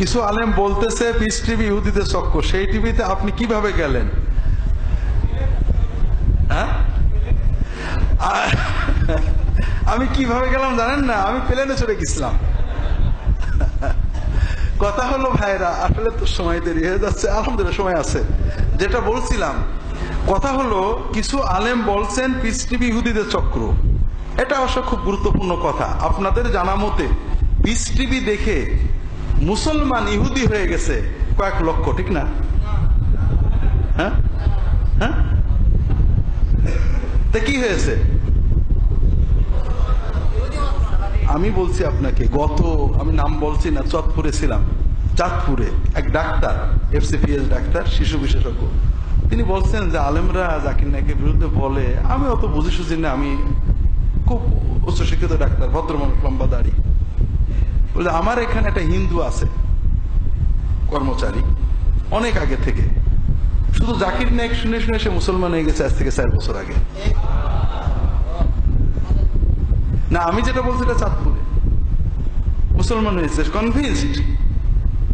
কিছু আলেম বলতেছে পিস টিভি ইহুদিদের চক্র সেই টিভিতে আপনি কীভাবে গেলেন? হ্যাঁ? আমি কীভাবে গেলাম জানেন না? আমি প্লেনে চড়ে গেছিলাম। কথা হলো, ভাইরা, আসলে তো সময় দেরি হয়ে যাচ্ছে, আলহামদুলিল্লাহ সময় আছে। যেটা বলছিলাম, কথা হলো, কিছু আলেম বলছেন পিস টিভি ইহুদিদের চক্র। এটা অবশ্য খুব গুরুত্বপূর্ণ কথা। আপনাদের জানা মতে পিস টিভি দেখে মুসলমান ইহুদি হয়ে গেছে কয়েক লক্ষ, ঠিক না? হ্যাঁ? হ্যাঁ? কি হয়েছে? আমি বলছি আপনাকে, গত, আমি নাম বলছি না চাঁদপুরে ছিলাম, চাঁদপুরে, এক ডাক্তার, এফসিপিএস ডাক্তার, শিশু বিশেষজ্ঞ। তিনি বলছেন যে আলেমরা জাকির নায়কের বিরুদ্ধে বলে, আমি অত বুঝি সুঝি না, আমি খুব উচ্চশিক্ষিত ডাক্তার ভদ্র মানুষ লম্বা দাড়ি। বলে, আমার এখানে একটা হিন্দু আছে, কর্মচারী, অনেক আগে থেকে। শুধু জাকির নায়ক শুনে শুনে সে মুসলমান হয়ে গেছে, আজ থেকে চার বছর আগে। না, আমি যেটা বলছি এটা চাঁদপুরে। মুসলমান হয়েছে কনভিন্সড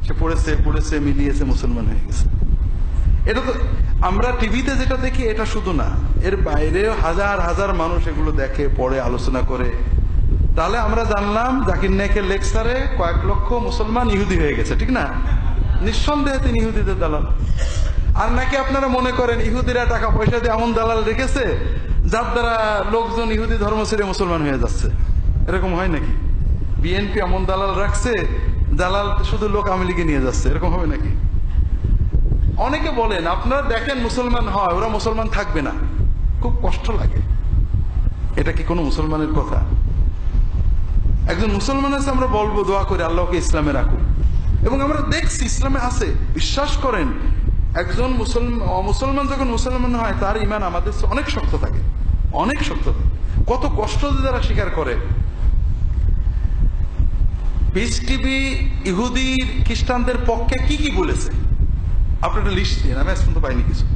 সে পড়েছে পড়েছে, মিলিয়েছে, মুসলমান হয়ে গেছে। এটা তো, আমরা টিভিতে যেটা দেখি, এটা শুধু না। এর বাইরে হাজার হাজার মানুষ এগুলো দেখে, পড়ে, আলোচনা করে। তাহলে আমরা জানলাম জাকির নায়কের লেকচারে কয়েক লক্ষ মুসলমান ইহুদি হয়ে গেছে, ঠিক না? নিঃসন্দেহে তিনি ইহুদিদের দালাল। আর নাকি আপনারা মনে করেন ইহুদিরা টাকা পয়সা দিয়ে এমন দালাল রেখেছে, যার দ্বারা লোকজন ইহুদি ধর্ম ছেড়ে মুসলমান হয়ে যাচ্ছে? এরকম হয় নাকি? বিএনপি এমন দালাল রাখছে, দালাল শুধু লোক আওয়ামী লীগে নিয়ে যাচ্ছে, এরকম হবে নাকি? অনেকে বলেন, আপনারা দেখেন মুসলমান হয়, ওরা মুসলমান থাকবে না। খুব কষ্ট লাগে। এটা কি কোনো মুসলমানের কথা? একজন মুসলমান আছে, আমরা বলব দোয়া করে আল্লাহকে ইসলামে রাখুন। এবং আমরা দেখছি ইসলামে আছে, বিশ্বাস করেন, একজন মুসলমান মুসলমান যখন মুসলমান হয়, তার ইমান আমাদের অনেক শক্ত থাকে, অনেক শক্ত থাকে। কত কষ্ট যে তারা স্বীকার করে। পিস টিভি ইহুদি, খ্রিস্টানদের পক্ষে কি কি বলেছে? আপনি একটা লিস্ট দিন, আমি পর্যন্ত পাইনি কিছু।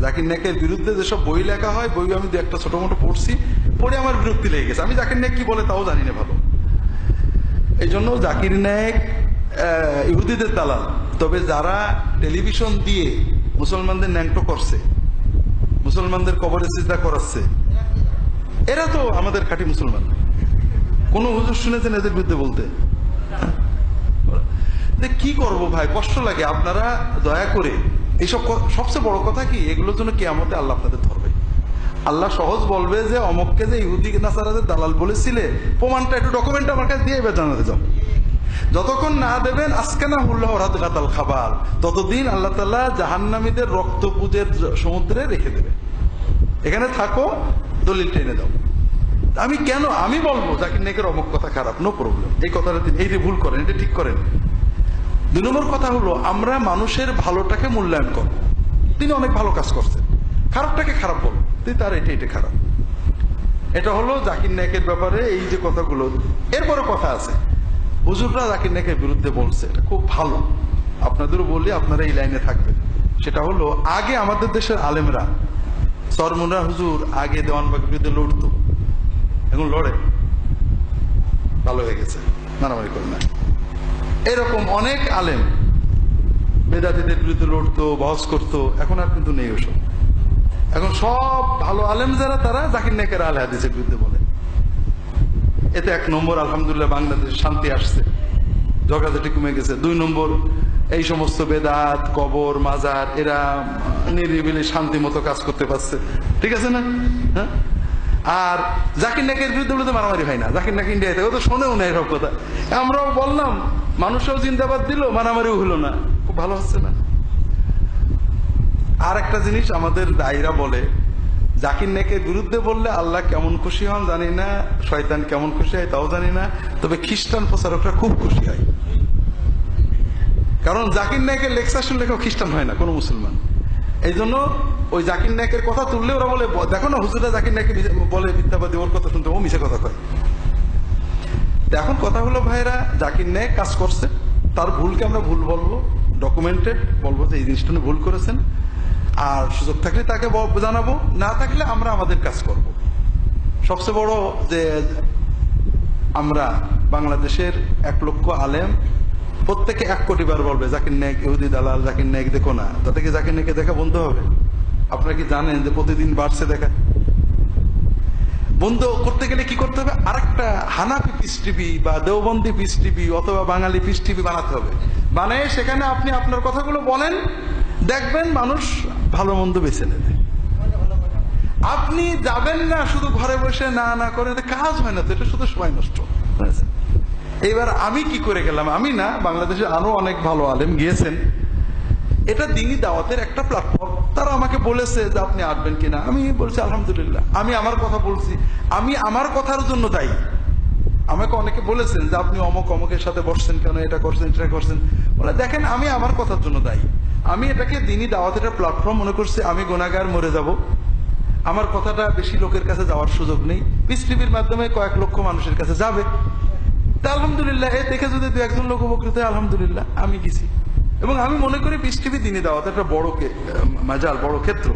জাকির নায়কের বিরুদ্ধে যেসব বই লেখা হয় বই আমি দু একটা ছোট মোটো পড়ছি। পড়ে আমার বিরক্তি লেগে গেছে। আমি জাকির নায়ক কি বলে তাও জানি না ভালো। এই জন্য জাকির নায়ক ইহুদিদের দালাল। তবে যারা টেলিভিশন দিয়ে মুসলমানদের ন্যাংটো করছে, মুসলমানদের কবরে চিন্তা করাচ্ছে, এরা তো আমাদের খাঁটি মুসলমান। কোন হুজুর শুনেছেন এদের বিরুদ্ধে বলতে? কি করব ভাই? কষ্ট লাগে। আপনারা দয়া করে, এইসব সবচেয়ে বড় কথা কি? এগুলোর জন্য কে আমাদের আল্লাহ আপনাদের আল্লাহ সহজ বলবে যে অমককে যে ইহুদি নাসারাদের দালাল বলেছিলে, প্রমাণটা একটু ডকুমেন্ট আমার কাছে দিয়ে জানাতে যাও যতক্ষণ না দেবেন, আজকে না হুল্লাহ রাত গাতাল খাবার ততদিন আল্লাহ তাল্লাহ জাহান্নামীদের রক্ত পুজের সমুদ্রে রেখে দেবে। এখানে থাকো, দলিল টেনে দাও। আমি কেন, আমি বলব জাকির নায়কের অমুক কথা খারাপ নো প্রবলেম এই কথাটা তিনি, এই যে ভুল করেন, এটা ঠিক করেন। দুই নম্বর কথা হলো, আমরা মানুষের ভালোটাকে মূল্যায়ন করব। তিনি অনেক ভালো কাজ করছেন। খারাপটাকে খারাপ বলব তার এটা এটা খারাপ। এটা হলো জাকির নায়কের ব্যাপারে এই যে কথাগুলো, এরপরে কথা আছে। হুজুররা জাকির নায়কের বিরুদ্ধে বলছে, এটা খুব ভালো। আপনাদেরও বলি, আপনারা এই লাইনে থাকবেন। সেটা হলো, আগে আমাদের দেশের আলেমরা সরমুনা হুজুর আগে দেওয়ানবাগের বিরুদ্ধে লড়তো। এখন লড়ে। ভালো হয়ে গেছে। মারামারি করে না। এরকম অনেক আলেম বেদাতিদের বিরুদ্ধে লড়তো, বহস করতো, এখন আর কিন্তু নেই ওসব। এখন সব ভালো আলেম যারা, তারা জাকির নায়কের আলে হাদিসের বিরুদ্ধে বলে। এতে এক নম্বর, আলহামদুলিল্লাহ, বাংলাদেশে শান্তি আসছে। ঝগড়াঝাটি কমে গেছে। দুই নম্বর, এই সমস্ত বেদাত, কবর, মাজার, এরা নিরিবিলি শান্তি মতো কাজ করতে পারছে। ঠিক আছে না? হ্যাঁ? আর জাকির নাকের বিরুদ্ধে বলে তো মারামারি হয় না। জাকির নাক ইন্ডিয়াতে, ও তো শোনেও না এসব কথা। আমরাও বললাম, মানুষও জিন্দাবাদ দিল, মারামারিও হলো না। খুব ভালো হচ্ছে না? আর একটা জিনিস আমাদের দায়ীরা বলে, জাকির নাকের বিরুদ্ধে বললে আল্লাহ কেমন খুশি হন জানি না, শয়তান কেমন খুশি হয় তাও জানি না, তবে খ্রিস্টান প্রচারকরা খুব খুশি হয়। কারণ জাকির নায়কের লেকচার শুনলে কেউ খ্রিস্টান হয় না, কোনো মুসলমান। এই জন্য ওই জাকির নায়কের কথা তুললে ওরা বলে, দেখো না হুজুরা জাকির নায়কে বলে মিথ্যাবাদী, ওর কথা শুনতে ও মিশে কথা কয়। এখন কথা হলো, ভাইরা, জাকির নায়ক কাজ করছে, তার ভুলকে আমরা ভুল বলব ডকুমেন্টেড বলব যে এই জিনিসটা ভুল করেছেন। আর সুযোগ থাকলে তাকে জানাব, না থাকলে আমরা আমাদের কাজ করব। সবচেয়ে বড় যে আমরা বাংলাদেশের এক লক্ষ আলেম, প্রত্যেকে এক কোটি বার বলবে, জাকির নায়ক ইহুদি দালাল, জাকির নেক, দেখো না। তাতে কি জাকির নায়কে দেখা বন্ধ হবে? আপনারা কি জানেন যে প্রতিদিন বাড়ছে দেখা? বন্ধ করতে গেলে কি করতে হবে? আরেকটা হানাফি পিস টিভি বা দেওবন্দি পিস টিভি অথবা বাঙালি পিস টিভি বানাতে হবে। বানায় সেখানে আপনি আপনার কথাগুলো বলেন, দেখবেন মানুষ ভালো মন্দ বেছে নেবে। আপনি যাবেন না, শুধু ঘরে বসে না না করে কাজ হয় না তো, এটা শুধু সময় নষ্ট? এইবার আমি কি করে গেলাম? আমি না বাংলাদেশে আরও অনেক ভালো আলেম গিয়েছেন। এটা দিনই দাওয়াতের একটা প্ল্যাটফর্ম তারা আমাকে বলেছে যে আপনি আসবেন কিনা। আমি বলছি, আলহামদুলিল্লাহ। আমি আমার কথা বলছি। আমি আমার কথার জন্য দায়ী। আমাকে অনেকে বলেছেন যে আপনি অমক, অমকের সাথে বসছেন কেন, এটা করছেন এটা করছেন। বলে, দেখেন, আমি আমার কথার জন্য দায়ী। আমি এটাকে দিনই দাওয়াতের প্ল্যাটফর্ম মনে করছি, আমি গোনাগার মরে যাব। আমার কথাটা বেশি লোকের কাছে যাওয়ার সুযোগ নেই। টিভির মাধ্যমে কয়েক লক্ষ মানুষের কাছে যাবে। তা আলহামদুলিল্লাহ, এ দেখে যদি দু একজন লোক উপকৃত হয়, আলহামদুলিল্লাহ, আমি গেছি। এবং আমি মনে করি টিভি দিনই দাওয়াত একটা বড় মাজাল বড় ক্ষেত্র।